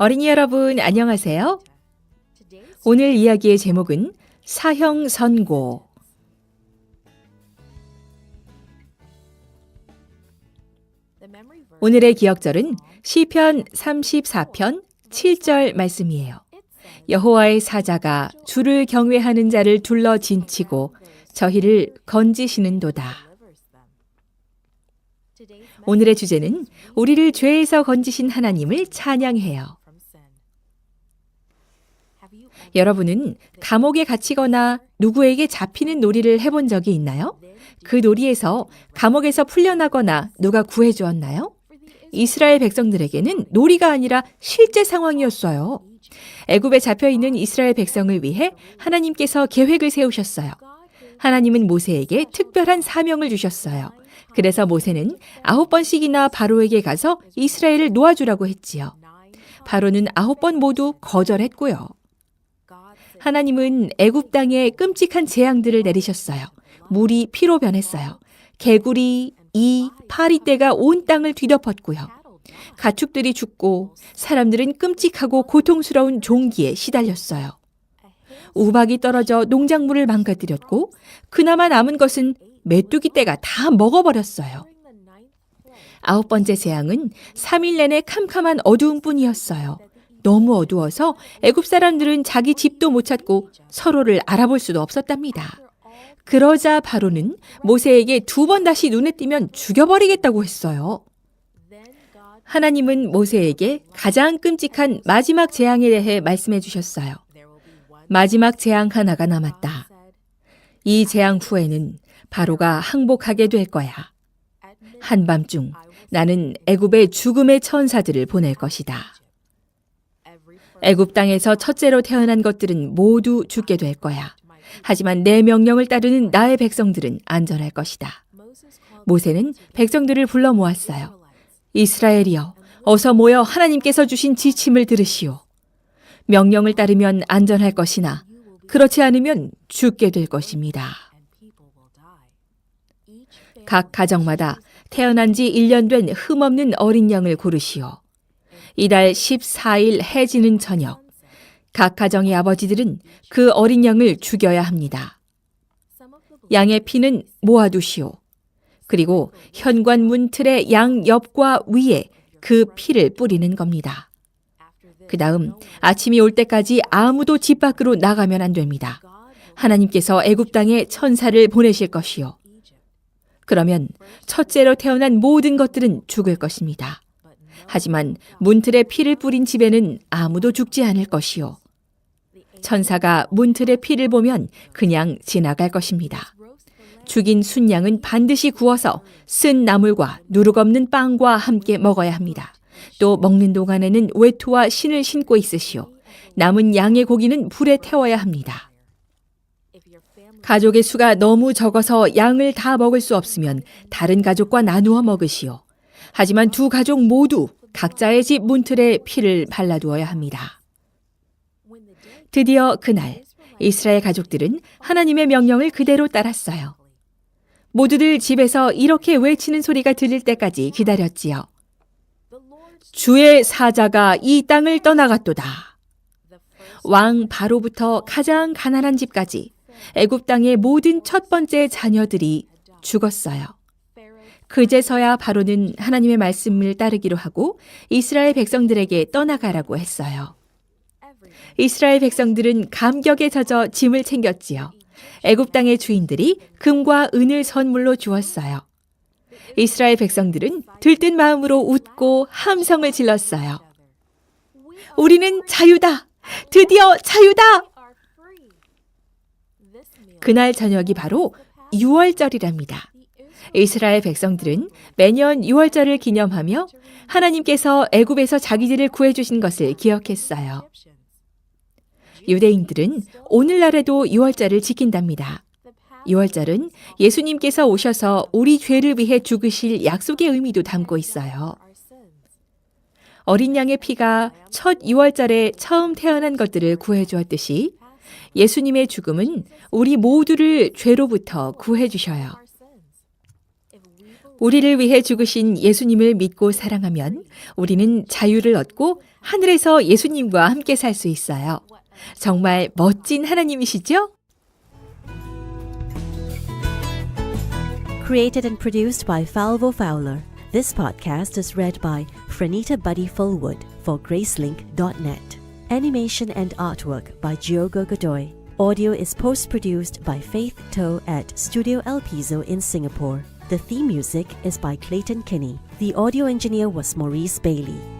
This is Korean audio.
어린이 여러분, 안녕하세요. 오늘 이야기의 제목은 사형 선고. 오늘의 기억절은 시편 34편 7절 말씀이에요. 여호와의 사자가 주를 경외하는 자를 둘러 진치고 저희를 건지시는도다. 오늘의 주제는 우리를 죄에서 건지신 하나님을 찬양해요. 여러분은 감옥에 갇히거나 누구에게 잡히는 놀이를 해본 적이 있나요? 그 놀이에서 감옥에서 풀려나거나 누가 구해주었나요? 이스라엘 백성들에게는 놀이가 아니라 실제 상황이었어요. 애굽에 잡혀 있는 이스라엘 백성을 위해 하나님께서 계획을 세우셨어요. 하나님은 모세에게 특별한 사명을 주셨어요. 그래서 모세는 아홉 번씩이나 바로에게 가서 이스라엘을 놓아주라고 했지요. 바로는 아홉 번 모두 거절했고요. 하나님은 애굽 땅에 끔찍한 재앙들을 내리셨어요. 물이 피로 변했어요. 개구리, 이, 파리떼가 온 땅을 뒤덮었고요. 가축들이 죽고 사람들은 끔찍하고 고통스러운 종기에 시달렸어요. 우박이 떨어져 농작물을 망가뜨렸고 그나마 남은 것은 메뚜기 떼가 다 먹어버렸어요. 아홉 번째 재앙은 3일 내내 캄캄한 어두움뿐이었어요. 너무 어두워서 애굽 사람들은 자기 집도 못 찾고 서로를 알아볼 수도 없었답니다. 그러자 바로는 모세에게 두 번 다시 눈에 띄면 죽여버리겠다고 했어요. 하나님은 모세에게 가장 끔찍한 마지막 재앙에 대해 말씀해 주셨어요. 마지막 재앙 하나가 남았다. 이 재앙 후에는 바로가 항복하게 될 거야. 한밤중 나는 애굽의 죽음의 천사들을 보낼 것이다. 애굽 땅에서 첫째로 태어난 것들은 모두 죽게 될 거야. 하지만 내 명령을 따르는 나의 백성들은 안전할 것이다. 모세는 백성들을 불러 모았어요. 이스라엘이여, 어서 모여 하나님께서 주신 지침을 들으시오. 명령을 따르면 안전할 것이나 그렇지 않으면 죽게 될 것입니다. 각 가정마다 태어난 지 1년 된 흠없는 어린 양을 고르시오. 이달 14일 해지는 저녁, 각 가정의 아버지들은 그 어린 양을 죽여야 합니다. 양의 피는 모아두시오. 그리고 현관문 틀의 양 옆과 위에 그 피를 뿌리는 겁니다. 그 다음 아침이 올 때까지 아무도 집 밖으로 나가면 안 됩니다. 하나님께서 애굽 땅에 천사를 보내실 것이요. 그러면 첫째로 태어난 모든 것들은 죽을 것입니다. 하지만 문틀에 피를 뿌린 집에는 아무도 죽지 않을 것이요. 천사가 문틀의 피를 보면 그냥 지나갈 것입니다. 죽인 순양은 반드시 구워서 쓴 나물과 누룩 없는 빵과 함께 먹어야 합니다. 또 먹는 동안에는 외투와 신을 신고 있으시오. 남은 양의 고기는 불에 태워야 합니다. 가족의 수가 너무 적어서 양을 다 먹을 수 없으면 다른 가족과 나누어 먹으시오. 하지만 두 가족 모두 각자의 집 문틀에 피를 발라두어야 합니다. 드디어 그날 이스라엘 가족들은 하나님의 명령을 그대로 따랐어요. 모두들 집에서 이렇게 외치는 소리가 들릴 때까지 기다렸지요. 주의 사자가 이 땅을 떠나갔도다. 왕 바로부터 가장 가난한 집까지 애굽 땅의 모든 첫 번째 자녀들이 죽었어요. 그제서야 바로는 하나님의 말씀을 따르기로 하고 이스라엘 백성들에게 떠나가라고 했어요. 이스라엘 백성들은 감격에 젖어 짐을 챙겼지요. 애굽 땅의 주인들이 금과 은을 선물로 주었어요. 이스라엘 백성들은 들뜬 마음으로 웃고 함성을 질렀어요. 우리는 자유다! 드디어 자유다! 그날 저녁이 바로 6월절이랍니다. 이스라엘 백성들은 매년 6월절을 기념하며 하나님께서 애굽에서 자기들을 구해 주신 것을 기억했어요. 유대인들은 오늘날에도 6월절을 지킨답니다. 6월절은 예수님께서 오셔서 우리 죄를 위해 죽으실 약속의 의미도 담고 있어요. 어린 양의 피가 첫 6월절에 처음 태어난 것들을 구해 주었듯이 예수님의 죽음은 우리 모두를 죄로부터 구해 주셔요. 우리를 위해 죽으신 예수님을 믿고 사랑하면 우리는 자유를 얻고 하늘에서 예수님과 함께 살 수 있어요. 정말 멋진 하나님이시죠? Created and produced by Falvo Fowler. This podcast is read by Franita Buddy Fullwood for Gracelink.net. Animation and artwork by Giogo Godoy. Audio is post produced by Faith Toe at Studio El Piso in Singapore. The theme music is by Clayton Kinney. The audio engineer was Maurice Bailey.